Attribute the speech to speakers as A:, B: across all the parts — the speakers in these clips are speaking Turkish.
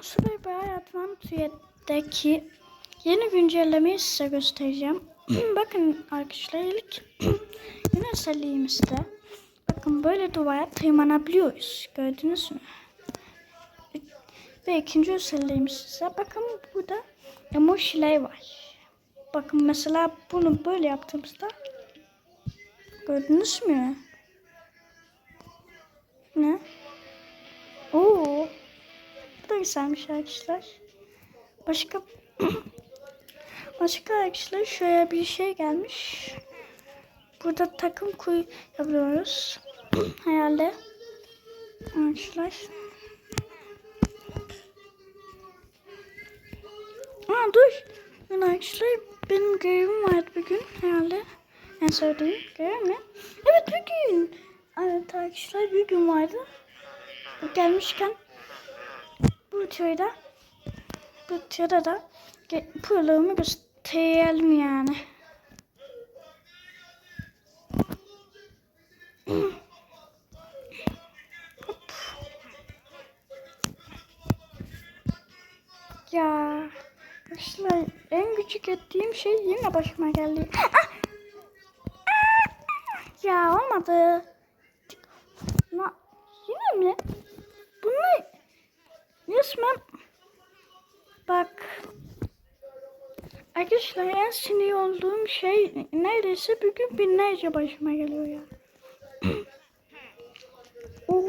A: Süper Hayat Vantuye'deki yeni güncellemeyi size göstereceğim. Bakın arkadaşlar ilk yeni özelliğimizde bakın böyle duvara tırmanabiliyoruz. Gördünüz mü? Ve ikinci özelliğimiz ise bakın burada emojiler var. Bakın mesela bunu böyle yaptığımızda gördünüz mü? Güzelmiş arkadaşlar. Başka başka arkadaşlar şöyle bir şey gelmiş. Burada takım kuy yapıyoruz. Herhalde. Arkadaşlar. Aa dur. Ben arkadaşlar benim görevim vardı bugün herhalde. En sevdiğim görev mi? Evet bugün. Evet arkadaşlar bir gün vardı. Gelmişken videoda bu da ge- pırlığımı gösterelim yani. Ya arkadaşlar en küçük ettiğim şey yine başıma geldi. Ah! Ah! Ya olmadı. Na, yine mi? Resmen bak arkadaşlar en sinir olduğum şey neredeyse bugün binlerce başıma geliyor ya. oh,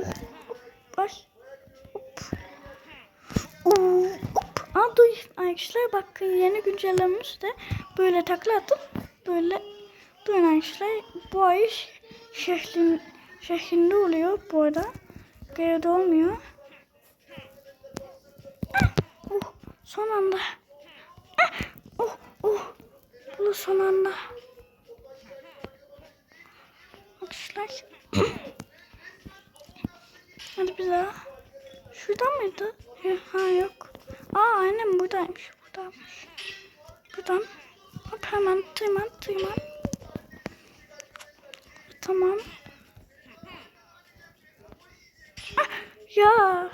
A: baş. Hop. Oh, hop. Aa, arkadaşlar bakın yeni güncellememizde böyle takla atıp böyle Durun arkadaşlar bu ay şeklin, şeklinde oluyor bu arada. Geride olmuyor. Son anda. Ah, Oh, oh. Bu da son anda. Arkadaşlar. Hadi bir daha. Şuradan mıydı? Ha yok. Aa aynen buradaymış. Buradaymış. Buradan. Hop hemen tırman tırman. Tamam. Ah, ya.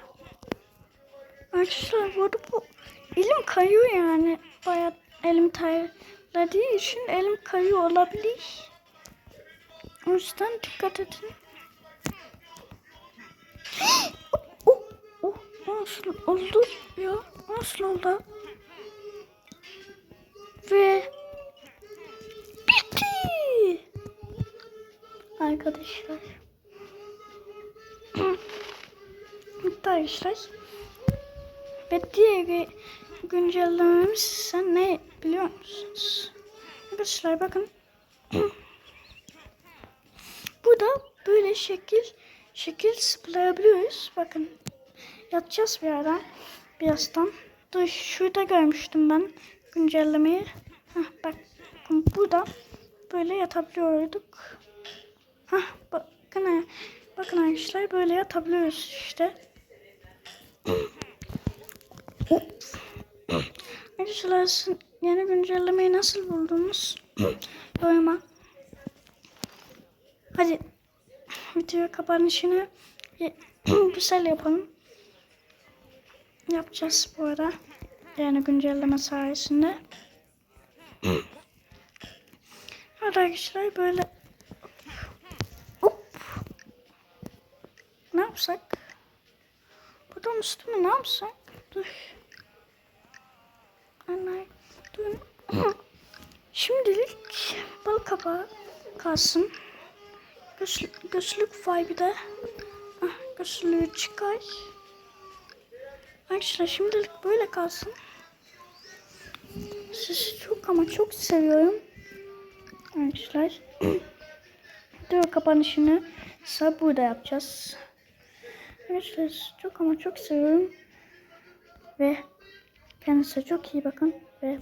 A: Arkadaşlar bu bu elim kayıyor yani. Bayağı elim terlediği için elim kayıyor olabilir. O yüzden dikkat edin. oh, oh, nasıl oldu ya? Nasıl oldu? Ve bitti arkadaşlar. Arkadaşlar. Ve diğer güncellememiz ise ne biliyor musunuz? Arkadaşlar bakın. Burada böyle şekil şekil sıfırlayabiliyoruz. Bakın. Yatacağız bir ara. Birazdan. Dur şurada görmüştüm ben güncellemeyi. Heh, bak. Burada böyle yatabiliyorduk. Hah bakın bakın arkadaşlar böyle yatabiliyoruz işte. Arkadaşlar yeni güncellemeyi nasıl buldunuz? Yoruma. Hadi video kapanışını güzel yapalım. Yapacağız bu ara. Yani güncelleme sayesinde. Arkadaşlar böyle Hop. Ne yapsak? Buradan üstüme ne yapsak? Dur. Dur. Şimdilik bal kapağı kalsın. Göz, gözlük vibe'ı da ah, çıkar. Arkadaşlar şimdilik böyle kalsın. Sizi çok ama çok seviyorum. Arkadaşlar. Video kapanışını ise burada yapacağız. Arkadaşlar çok ama çok seviyorum. Ve kendinize çok iyi bakın. Ve